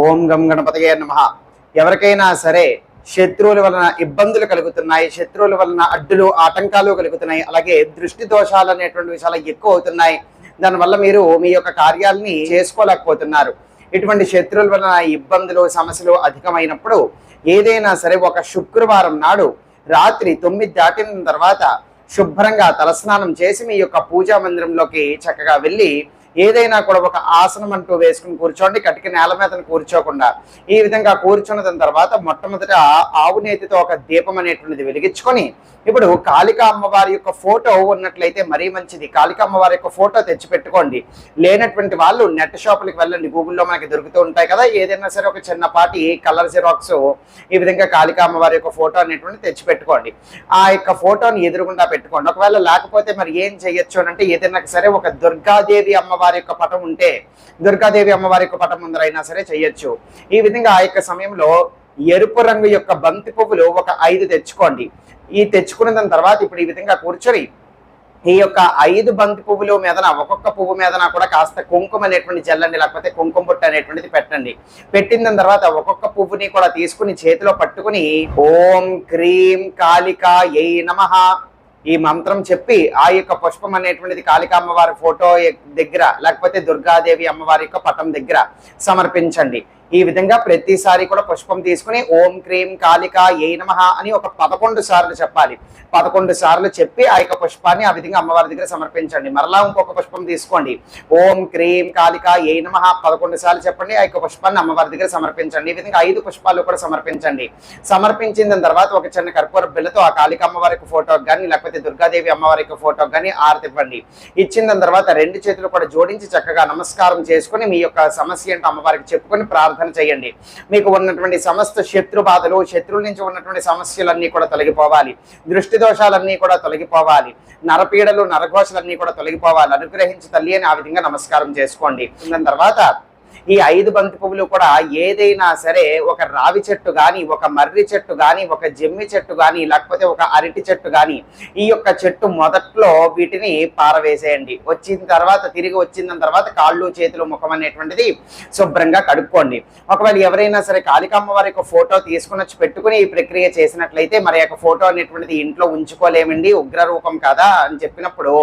ఓం గం గణపతయే నమ. ఎవరికైనా సరే శత్రువుల వలన ఇబ్బందులు కలుగుతున్నాయి శత్రువుల వలన అడ్డులు ఆటంకాలు కలుగుతున్నాయి అలాగే దృష్టి దోషాలు అనేటువంటి విషయాలు ఎక్కువ అవుతున్నాయి. దానివల్ల మీరు మీ యొక్క కార్యాలని చేసుకోలేకపోతున్నారు. ఇటువంటి శత్రువుల వలన ఇబ్బందులు సమస్యలు అధికమైనప్పుడు ఏదైనా సరే ఒక శుక్రవారం నాడు రాత్రి తొమ్మిది దాటిన తర్వాత శుభ్రంగా తలస్నానం చేసి మీ యొక్క పూజా మందిరంలోకి చక్కగా వెళ్ళి ఏదైనా కూడా ఒక ఆసనం అంటూ వేసుకుని కూర్చోండి కటిక నేల మీద కూర్చోకుండా. ఈ విధంగా కూర్చున్న దాని తర్వాత మొట్టమొదట ఆవు నేతితో ఒక దీపం అనేటువంటిది వెలిగించుకొని ఇప్పుడు కాళికా అమ్మవారి యొక్క ఫోటో ఉన్నట్లయితే మరీ మంచిది. కాళికా అమ్మవారి యొక్క ఫోటో తెచ్చి పెట్టుకోండి లేనటువంటి వాళ్ళు నెట్ షాపులకు వెళ్ళండి. గూగుల్లో మనకి దొరుకుతూ ఉంటాయి కదా. ఏదైనా సరే ఒక చిన్నపాటి కలర్ జిరాక్స్ ఈ విధంగా కాళికా అమ్మవారి యొక్క ఫోటో అనేటువంటి తెచ్చి పెట్టుకోండి ఆ యొక్క ఫోటోని ఎదురుగుండా పెట్టుకోండి. ఒకవేళ లేకపోతే మరి ఏం చేయొచ్చు అని అంటే ఏదైనా సరే ఒక దుర్గాదేవి అమ్మవారి యొక్క పటం ఉంటే దుర్గాదేవి అమ్మవారి యొక్క పటం ముందరైనా సరే చేయొచ్చు ఈ విధంగా ఆ యొక్క సమయంలో ఎరుపు రంగు యొక్క బంతి పువ్వులు ఒక ఐదు తెచ్చుకోండి. ఈ తెచ్చుకున్న దాని తర్వాత ఇప్పుడు ఈ విధంగా కూర్చొని ఈ యొక్క ఐదు బంతి పువ్వులు మీదన ఒక్కొక్క పువ్వు మీదన కూడా కాస్త కుంకుమ అనేటువంటి జల్లండి లేకపోతే కుంకుమ బుట్ట అనేటువంటిది పెట్టండి. పెట్టిన దాని తర్వాత ఒక్కొక్క పువ్వుని కూడా తీసుకుని చేతిలో పట్టుకుని ఓం క్రీం కాళిక ఏ నమః. ఈ మంత్రం చెప్పి ఆ యొక్క పుష్పం అనేటువంటిది కాళికా అమ్మవారి ఫోటో దగ్గర లేకపోతే దుర్గాదేవి అమ్మవారి యొక్క పటం దగ్గర సమర్పించండి. ఈ విధంగా ప్రతిసారి కూడా పుష్పం తీసుకుని ఓం క్రీం కాళిక ఏ నమః అని ఒక పదకొండు సార్లు చెప్పాలి. పదకొండు సార్లు చెప్పి ఆ యొక్క పుష్పాన్ని ఆ విధంగా అమ్మవారి దగ్గర సమర్పించండి. మరలా ఇంకొక పుష్పం తీసుకోండి. ఓం క్రీం కాళిక ఏ నమః పదకొండు సార్లు చెప్పండి. ఆ యొక్క పుష్పాన్ని అమ్మవారి దగ్గర సమర్పించండి. ఈ విధంగా ఐదు పుష్పాలు కూడా సమర్పించండి. సమర్పించిన తర్వాత ఒక చిన్న కర్పూర బిల్లతో ఆ కాళిక అమ్మవారి ఫోటో ఫోటోకి కానీ లేకపోతే దుర్గాదేవి అమ్మవారి ఫోటో ఫోటోకి కానీ ఆరతి ఇవ్వండి ఇచ్చిన తర్వాత రెండు చేతులు కూడా జోడించి చక్కగా నమస్కారం చేసుకుని మీ యొక్క సమస్య ఏంటో అమ్మవారికి చెప్పుకొని ప్రార్థన చేయండి. మీకు ఉన్నటువంటి సమస్త శత్రు బాధలు శత్రువుల నుంచి ఉన్నటువంటి సమస్యలన్నీ కూడా తొలగిపోవాలి. దృష్టి దోషాలన్నీ కూడా తొలగిపోవాలి. నరపీడలు నరఘోషలన్నీ కూడా తొలగిపోవాలి. అనుగ్రహించి తల్లి అని ఆ విధంగా నమస్కారం చేసుకోండి. దాని తర్వాత ఈ ఐదు బంతి పువ్వులు కూడా ఏదైనా సరే ఒక రావి చెట్టు కానీ ఒక మర్రి చెట్టు కానీ ఒక జమ్మి చెట్టు కానీ లేకపోతే ఒక అరటి చెట్టు కానీ ఈ యొక్క చెట్టు మొదట్లో వీటిని పారవేసేయండి. వచ్చిన తర్వాత తిరిగి వచ్చిన తర్వాత కాళ్ళు చేతులు ముఖం అనేటువంటిది శుభ్రంగా కడుక్కోండి. ఒకవేళ ఎవరైనా సరే కాళికమ్మ వారి యొక్క ఫోటో తీసుకుని వచ్చి పెట్టుకుని ఈ ప్రక్రియ చేసినట్లయితే మరి యొక్క ఫోటో అనేటువంటిది ఇంట్లో ఉంచుకోలేమండి ఉగ్ర రూపం కదా అని చెప్పినప్పుడు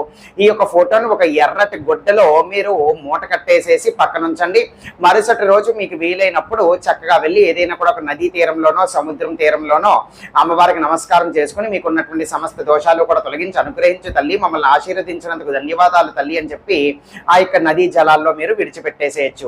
ఈ యొక్క ఫోటోను ఒక ఎర్రటి గుడ్డలో మీరు మూట కట్టేసేసి పక్కన ఉంచండి మరుసటి రోజు మీకు వీలైనప్పుడు చక్కగా వెళ్ళి ఏదైనా కూడా ఒక నదీ తీరంలోనో సముద్రం తీరంలోనో అమ్మవారికి నమస్కారం చేసుకుని మీకు ఉన్నటువంటి సమస్త దోషాలు కూడా తొలగించి అనుగ్రహించు తల్లి. మమ్మల్ని ఆశీర్వదించినందుకు ధన్యవాదాలు తల్లి అని చెప్పి ఆ యొక్క నదీ జలాల్లో మీరు విడిచిపెట్టేసేయచ్చు.